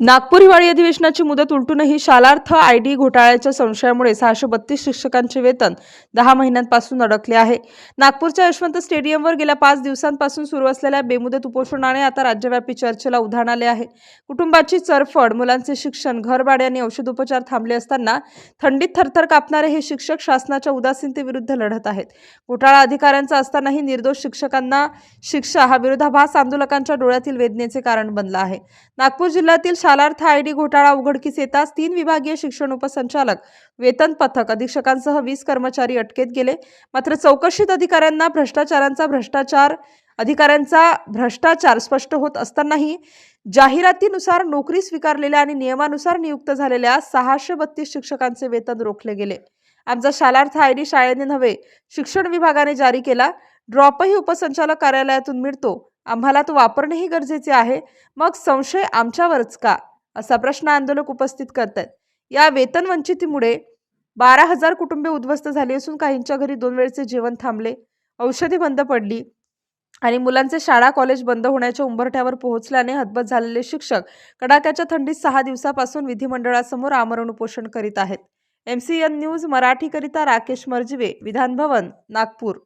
Nagpur हिवाळी अधिवेशनाची मुदत उलटूनही शालार्थ आय डी घोटाळ्याच्या संशयामुळे सहाशे बत्तीस शिक्षकांचे वेतन दहा महिन्यांपासून अडकले आहे. नागपूरच्या यशवंत स्टेडियमवर गेल्या पाच दिवसांपासून सुरू असलेल्या बेमुदत उपोषणाने आता राज्यव्यापी चर्चेला उधाण आले आहे. कुटुंबाची चरफड मुलांचे शिक्षण घरभाडे आणि औषधोपचार थांबले असताना थंडीत थरथर कापणारे हे शिक्षक शासनाच्या उदासीनतेविरुद्ध लढत आहेत. घोटाळा अधिकाऱ्यांचा असतानाही निर्दोष शिक्षकांना शिक्षा हा विरोधाभास आंदोलकांच्या डोळ्यातील वेदनेचे कारण बनला आहे. नागपूर जिल्ह्यातील शालार्थ आय डी घोटाळा उघडकीस येताच तीन विभागीय शिक्षण उपसंचालक वेतन पथक अधीक्षकांसह वीस कर्मचारी अटकेत गेले. मात्र चौकशीत अधिकाऱ्यांना भ्रष्टाचारांचा भ्रष्टाचार अधिकाऱ्यांचा भ्रष्टाचार स्पष्ट होत असतानाही जाहिरातीनुसार नोकरी स्वीकारलेल्या आणि नियमानुसार नियुक्त झालेल्या सहाशे बत्तीस शिक्षकांचे वेतन रोखले गेले. आमचा शालार्थ आय डी शाळेने नव्हे शिक्षण विभागाने जारी केला. ड्रॉपही उपसंचालक कार्यालयातून मिळतो. आम्हाला तो वापरणेही गरजेचे आहे. मग संशय आमच्यावरच का? असा प्रश्न आंदोलक उपस्थित करतात. या वेतन वंचितीमुळे बारा हजार कुटुंबे उद्ध्वस्त झाली असून काहींच्या घरी दोन वेळचे जेवण थांबले. औषधी बंद पडली आणि मुलांचे शाळा कॉलेज बंद होण्याच्या उंबरठ्यावर पोहोचल्याने हतबत झालेले शिक्षक कडाक्याच्या थंडीत सहा दिवसापासून विधिमंडळासमोर आमरण उपोषण करीत आहेत. एम सी एन न्यूज मराठीकरिता राकेश मर्जिवे विधानभवन नागपूर.